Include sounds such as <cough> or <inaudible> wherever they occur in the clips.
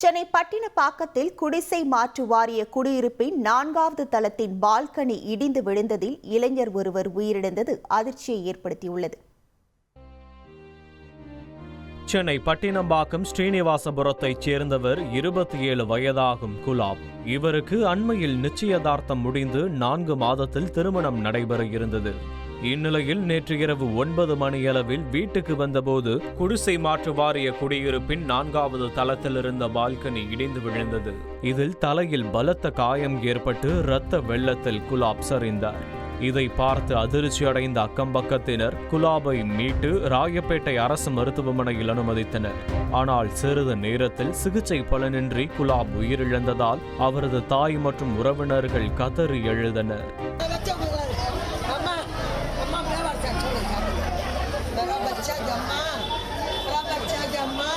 சென்னை பட்டினப்பாக்கத்தில் குடிசை மாற்று வாரிய குடியிருப்பின் நான்காவது தளத்தின் பால்கனி இடிந்து விழுந்ததில் இளைஞர் ஒருவர் உயிரிழந்தது அதிர்ச்சியை ஏற்படுத்தியுள்ளது. சென்னை பட்டினம்பாக்கம் ஸ்ரீனிவாசபுரத்தைச் சேர்ந்தவர் இருபத்தி ஏழு வயதாகும் குலாப் இவருக்கு அண்மையில் நிச்சயதார்த்தம் முடிந்து நான்கு மாதத்தில் திருமணம் நடைபெற இருந்தது. இந்நிலையில் நேற்று இரவு ஒன்பது மணியளவில் வீட்டுக்கு வந்தபோது குடிசை மாற்று வாரிய குடியிருப்பின் நான்காவது தளத்தில் இருந்த பால்கனி இடிந்து விழுந்தது. இதில் தலையில் பலத்த காயம் ஏற்பட்டு இரத்த வெள்ளத்தில் குலாப் சரிந்தார். இதை பார்த்து அதிர்ச்சி அடைந்த அக்கம்பக்கத்தினர் குலாபை மீட்டு ராயப்பேட்டை அரசு மருத்துவமனையில் அனுமதித்தனர். ஆனால் சிறிது நேரத்தில் சிகிச்சை பலனின்றி குலாப் உயிரிழந்ததால் அவரது தாய் மற்றும் உறவினர்கள் கதறி எழுதனர் Chagama. Rabat Chagama.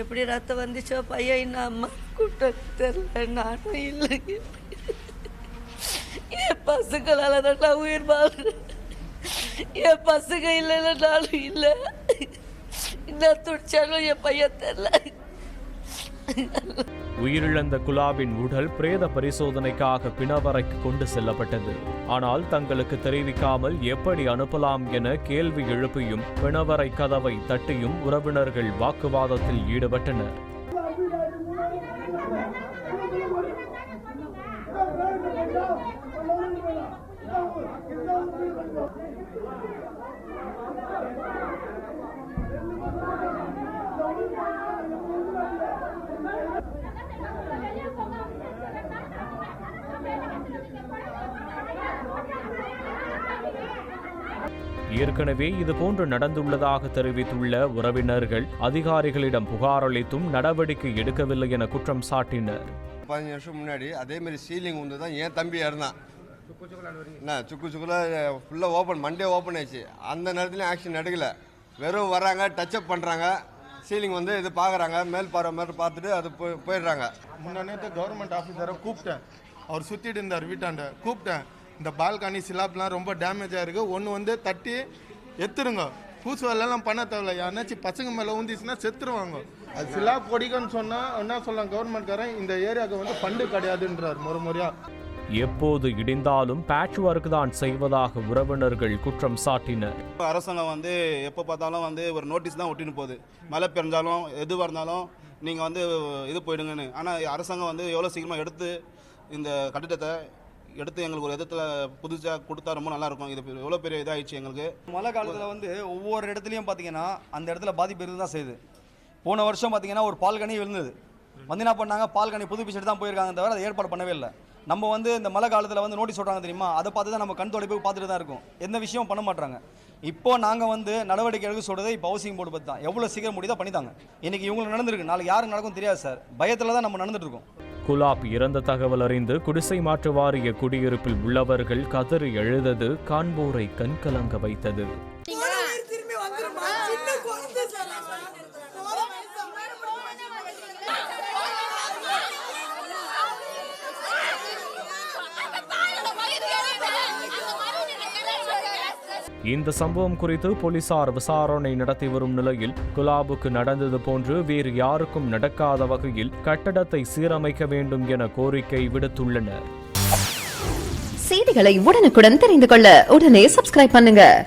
எப்படி ரத்தம் வந்துச்சோ பையன் என்ன அம்மா கூட்ட தெரில நானும் இல்லை என் பசுக்களால் தான் உயிர் வாழ்கிறேன் என் பசுங்க இல்லைன்னா நானும் இல்லை என்ன துடிச்சாலும் என் பையன் தெரில உயிரிழந்த குலாபின் உடல் பிரேத பரிசோதனைக்காக பிணவரைக்கு கொண்டு செல்லப்பட்டது. ஆனால் தங்களுக்கு தெரிவிக்காமல் எப்படி அனுப்பலாம் என கேள்வி எழுப்பியும் பிணவரை கதவை தட்டியும் உறவினர்கள் வாக்குவாதத்தில் ஈடுபட்டனர். <laughs> ஏற்கனவே இதுபோன்று நடந்துள்ளதாக தெரிவித்துள்ள உறவினர்கள் அதிகாரிகளிடம் புகார் அளித்தும் நடவடிக்கை எடுக்கவில்லை என குற்றம் சாட்டினர். பதினஞ்சு வருஷம் முன்னாடி அதே மாதிரி சீலிங் வந்து தான் என் தம்பி இறந்தான். சுக்கு சுக்குலாம் ஃபுல்லாக ஓப்பன் மண்டே ஓப்பன் ஆயிடுச்சு. அந்த நேரத்துலையும் ஆக்ஷன் நடக்கலை வெறும் வராங்க டச்சப் பண்ணுறாங்க சீலிங் வந்து இது பார்க்குறாங்க மேல் பார்வை மாதிரி பார்த்துட்டு அது போய் போயிடுறாங்க. முன்னாடி கவர்மெண்ட் ஆஃபீஸரை கூப்பிட்டேன். அவர் சுற்றிட்டு இருந்தார் வீட்டாண்ட. கூப்பிட்டேன். இந்த பால்கனி சிலாப்லாம் ரொம்ப டேமேஜ் இருக்குது ஒன்று வந்து தட்டி எத்துருங்க. பூசு வேலைலாம் பண்ண தேவையில்ல. யாருனாச்சும் பசங்க மேலே ஊந்திச்சுன்னா செத்துருவாங்க. அது சிலாப் பொடிக்கன்னு சொன்னால் என்ன சொல்லலாம் கவர்மெண்ட்காரன் இந்த ஏரியாவுக்கு வந்து ஃபண்டு கிடையாதுன்றார் முறை முறையாக எப்போது இடிந்தாலும் பேட்ச் ஒர்க் தான் செய்வதாக உறவினர்கள் குற்றம் சாட்டினர். அரசாங்கம் வந்து எப்போ பார்த்தாலும் வந்து ஒரு நோட்டீஸ் தான் ஒட்டின்னு போகுது. மழை பெஞ்சாலும் எதுவாக இருந்தாலும் நீங்கள் வந்து இது போயிடுங்கன்னு. ஆனால் அரசாங்கம் வந்து எவ்வளோ சீக்கிரமாக எடுத்து இந்த கட்டிடத்தை எடுத்து எங்களுக்கு ஒரு விதத்தில் புதுசாக கொடுத்தா ரொம்ப நல்லாயிருக்கும் இது எவ்வளோ பெரிய இதாகிடுச்சு எங்களுக்கு. மழை காலத்தில் வந்து ஒவ்வொரு இடத்துலையும் பார்த்தீங்கன்னா அந்த இடத்துல பாதிப்பு இருந்து தான் செய்யுது. போன வருஷம் பார்த்தீங்கன்னா ஒரு பால்கனி விழுந்தது. வந்து என்ன பண்ணாங்க? பால்கனி புதுப்பிச்சுட்டு தான் போயிருக்காங்க தவிர அதை ஏற்பாடு பண்ணவே இல்லை. நம்ம வந்து இந்த மழை காலத்தில் வந்து நோட்டீஸ் சொல்கிறாங்க தெரியுமா? அதை பார்த்து தான் நம்ம கண் தொலைப்பு பார்த்துட்டு தான் இருக்கும். எந்த விஷயமும் பண்ண மாட்டாங்க இப்போ நாங்கள் வந்து நடவடிக்கை எடுக்க சொல்கிறது இப்போ ஹவுசிங் போர்டு பற்றி தான். எவ்வளோ சீக்கிரம் முடியுதோ பண்ணித்தாங்க. இன்னைக்கு இவங்களுக்கு நடந்திருக்கு. நாளைக்கு யாருக்கு நடக்கும் தெரியாது சார். பயத்தில் தான் நம்ம நடந்துட்டு இருக்கோம். குலாப் இறந்த தகவல் அறிந்து குடிசை மாற்று வாரிய குடியிருப்பில் உள்ளவர்கள் கதறி எழுதது காண்போரை கண்கலங்க வைத்தது திரும்பி வந்துருமா சின்ன குழந்தை சார் இந்த சம்பவம் குறித்து போலீசார் விசாரணை நடத்தி வரும் நிலையில் குலாபுக்கு நடந்தது போன்று வேறு யாருக்கும் நடக்காத வகையில் கட்டடத்தை சீரமைக்க வேண்டும் என கோரிக்கை விடுத்துள்ளனர். செய்திகளை உடனுக்குடன் தெரிந்து கொள்ள உடனே சப்ஸ்கிரைப் பண்ணுங்க.